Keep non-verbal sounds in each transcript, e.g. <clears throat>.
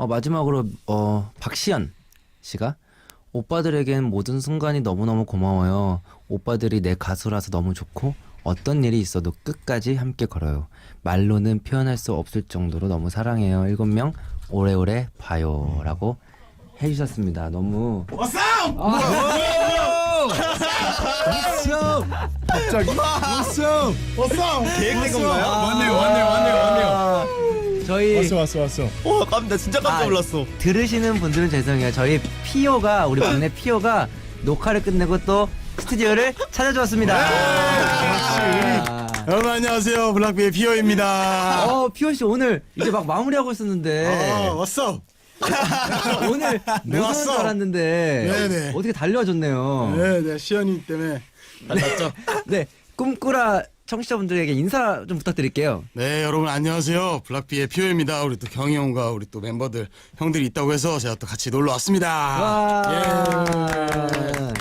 어, 마지막으로 어, 박시연 씨가 오빠들에겐 모든 순간이 너무너무 고마워요. 오빠들이 내 가수라서 너무 좋고 어떤 일이 있어도 끝까지 함께 걸어요. 말로는 표현할 수 없을 정도로 너무 사랑해요. 일곱 명 오래오래 봐요라고 해주셨습니다. 너무 갑자기? 왔어! 왔어! 계획된 건가요? 왔네요, 왔네요, 왔네요, 왔네요. 저희 왔어, 왔어, 왔어. 와 깜나 진짜 깜짝 아, 놀랐어. 들으시는 분들은 죄송해요. 저희 피오가 우리 막내 피오가 녹화를 끝내고 또 스튜디오를 찾아주었습니다. 아. 여러분 안녕하세요. 블락비의 피오입니다. 어 피오 씨 오늘 이제 막 마무리하고 있었는데 어, 왔어. <laughs> 오늘 네, 못 오는 왔어. 줄 알았는데 네네. 어떻게 달려와줬네요. 네, 네, 시연이 때문에. 맞죠? 네 꿈꾸라 청취자분들에게 인사 좀 부탁드릴게요. 네, 여러분 안녕하세요. 블락비의 피오입니다. 우리 또 경희 형과 우리 또 멤버들 형들이 있다고 해서 제가 또 같이 놀러 왔습니다. 와. 예.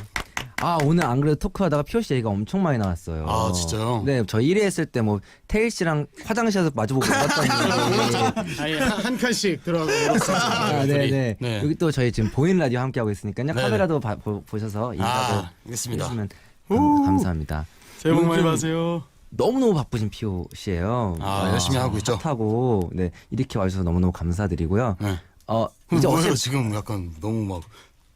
아 오늘 안 그래도 토크하다가 피오 씨 얘기가 엄청 많이 나왔어요. 아, 진짜요? 네, 저 1위 했을 때 뭐 태일 씨랑 화장실에서 마주보고 얘기. <laughs> 아니 한, 한 칸씩 들어가고. 아, 네, 네. 네. 여기 또 저희 지금 보이는 라디오 함께 하고 있으니까요. 네. 카메라도 봐- 보, 보셔서 인사도 아, 알겠습니다. 해주시면 감- 감사합니다. 새해 복 많이 받으세요. 너무너무 바쁘신 피오 씨예요. 아, 열심히 하고 있죠. 핫하고 네 이렇게 와주셔서 너무너무 감사드리고요. 네. 어 이제 뭐예요? 어제 지금 약간 너무 막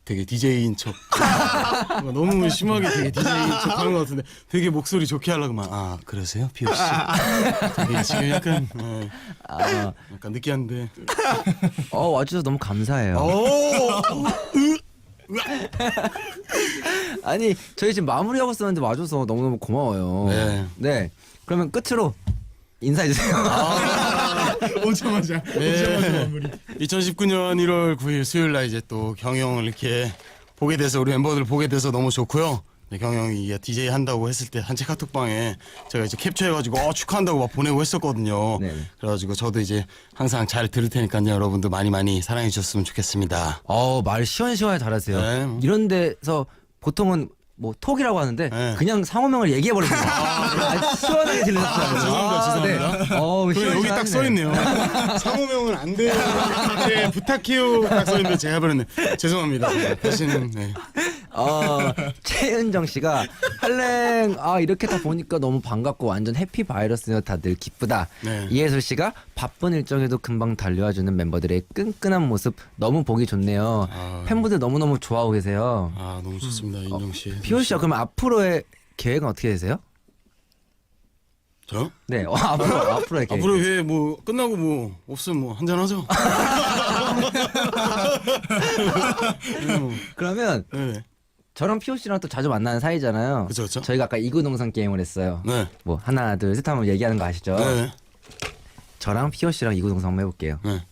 되게 DJ인 척 <laughs> 너무 심하게 되게 DJ인 척 하는 것 같은데 되게 목소리 좋게 하려고 막아 그러세요 피오 씨 되게 지금 약간 네, 아, 약간 느끼한데 어 와주셔서 너무 감사해요. 오 <laughs> 아니 저희 지금 마무리하고 있었는데 와줘서 너무너무 고마워요. 네. 네. 그러면 끝으로 인사해 주세요. <laughs> 오자마자 오자마자 마무리 2019년 1월 9일 수요일 날 이제 또 경영을 이렇게 보게 돼서 우리 멤버들 보게 돼서 너무 좋고요. 네, 경영이 DJ 한다고 했을 때 단체 카톡방에 제가 이제 캡처해가지고 어, 축하한다고 막 보내고 했었거든요. 네. 그래가지고 저도 이제 항상 잘 들을 테니까요. 여러분들 많이 많이 사랑해 주셨으면 좋겠습니다. 어, 말 시원시원하게 잘하세요. 네. 이런 데서 보통은 뭐 톡이라고 하는데 네. 그냥 상호명을 얘기해 버렸어요. 아, 시원하게 들으셨어요. 죄송합니다, 죄송합니다. 네. 어, 그리고 여기 딱써 있네요. <laughs> 상호명은 안 돼요. 네, 부탁해요. 딱 써 있는데 제가 버렸네. 죄송합니다. 네, 다시는 네. 어, 최은정 씨가 할랭 아 이렇게 다 보니까 너무 반갑고 완전 해피 바이러스여 다들 기쁘다. 네. 이혜솔 씨가 바쁜 일정에도 금방 달려와주는 멤버들의 끈끈한 모습 너무 보기 좋네요. 아. 팬분들 너무 너무 좋아하고 계세요. 아 너무 좋습니다, 인정 씨. 피오 씨야 그럼 앞으로의 계획은 어떻게 되세요? 저? 네, 어, 앞으로 <laughs> 앞으로의 계획. 앞으로 회뭐 끝나고 뭐 없으면 뭐 한잔 하죠. <laughs> <laughs> 그러면 네. 저랑 피오 씨랑 또 자주 만나는 사이잖아요. 그쵸, 그쵸. 저희가 아까 이구동성 게임을 했어요. 네. 뭐 하나 둘 셋 하면 얘기하는 거 아시죠? 네. 저랑 피오 씨랑 이구동성 한번 해볼게요. 네.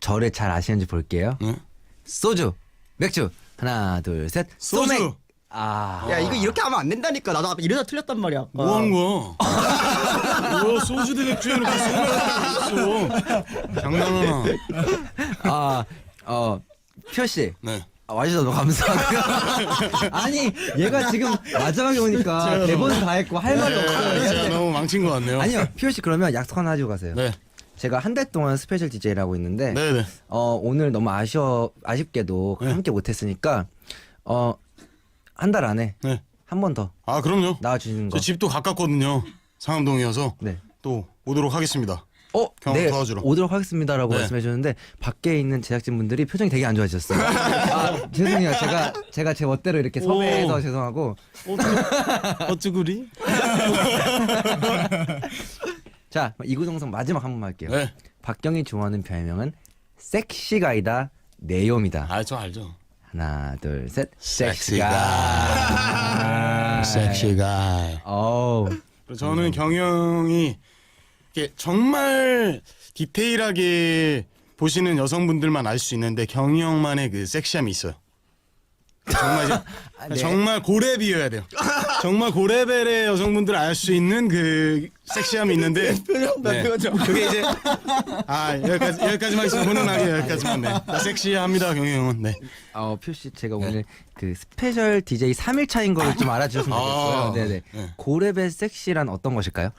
저를 잘 아시는지 볼게요. 네. 소주, 맥주, 하나, 둘, 셋. 소주. 소맥. 아, 야 이거 이렇게 하면 안 된다니까. 나도 아까 이러다 틀렸단 말이야. 아까. 뭐 하는 거야? 뭐 소주 대 맥주에 이렇게 소맥을 있어. <laughs> 장난하나? 아, 어, 피오 씨. 네. 아, 와주셔서 너무 감사하고요. <laughs> 아니, 얘가 지금 마지막에 오니까 <laughs> 대본 다 했고 할 말이 네, 없어요. 제가 너무 망친 것 같네요. 아니요, 피오 씨 그러면 약속 하나 하시고 가세요. 네. 제가 한 달 동안 스페셜 DJ를 하고 있는데, 네, 네. 어, 오늘 너무 아쉬워, 아쉽게도 네. 함께 못했으니까, 어, 한 달 안에 네. 한 번 더 아 그럼요. 나와주시는 거. 저 집도 가깝거든요. 상암동이어서 네. 또 오도록 하겠습니다. 어, 경험 네, 도와주러. 오도록 하겠습니다라고 네. 말씀해 주는데 밖에 있는 제작진 분들이 표정이 되게 안 좋아지셨어요. <laughs> 아, 죄송해요. 제가 제가 제 멋대로 이렇게 섭외해서 오. 죄송하고. 어쭈구리? <laughs> 자, 이구동성 마지막 한 번만 할게요. 네. 박경이 좋아하는 별명은 섹시가이다 네옴이다. 아, 저 알죠. 하나, 둘, 셋. 섹시가. 섹시가. 어우. 저는 경영이 정말 디테일하게 보시는 여성분들만 알 수 있는데 경영만의 그 섹시함이 있어요. 정말 이제 <laughs> 네. 정말 고레비여야 돼요. 정말 고레벨의 여성분들 알 수 있는 그 섹시함이 있는데 <laughs> 표정 봐, 네. 표정. 그게 이제 아 여기까지 여기까지만 있으면 훈훈하게 여기까지만 네. 나 섹시합니다 경영은 네. 어, 표씨 제가 오늘 그 스페셜 DJ 3일 차인 거를 좀 알아주셨으면 좋겠어요. 아, 네네. 네. 고레벨 섹시란 어떤 것일까요?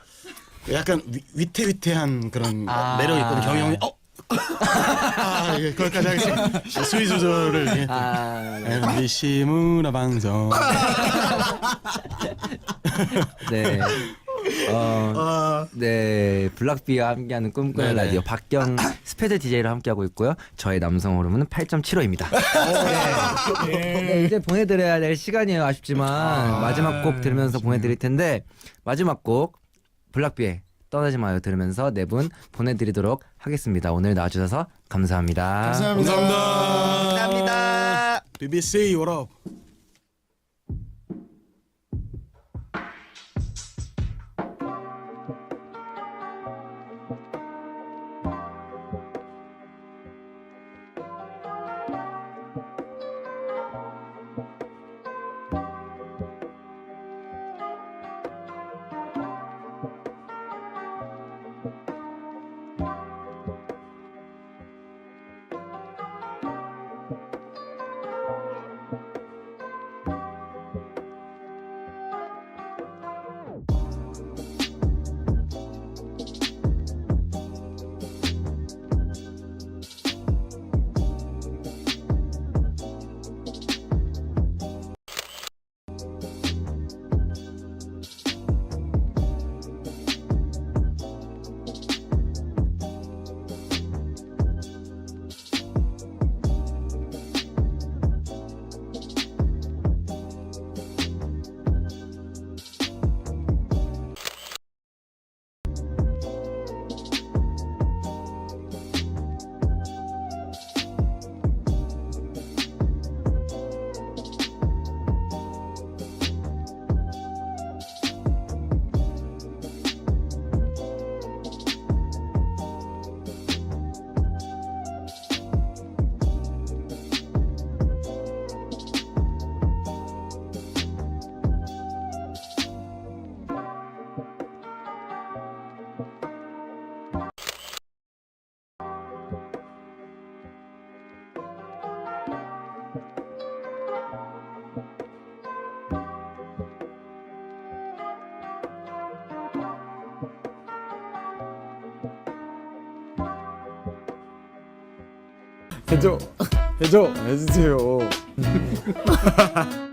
약간 위, 위태위태한 그런 아. 매력이 있거든요 경영이 어 아, 예, 거기까지 하겠습니다. 수위 조절을. 예. 아, 네. MBC 문화 방송. 네. 어, 네. 블락비와 함께하는 꿈꾸는 네네. 라디오 박경 <clears throat> 스페드 DJ로 함께하고 있고요. 저의 남성 호르몬은 8.75입니다. <laughs> 네, 이제 보내드려야 될 시간이에요. 아쉽지만 마지막 곡 들으면서 보내드릴 텐데 마지막 곡 블락비의 떠나지 마요 들으면서 네 분 보내드리도록 하겠습니다. 오늘 나와주셔서 감사합니다. 감사합니다. 감사합니다. BBC what up? 해줘. 해줘. 해주세요 <laughs>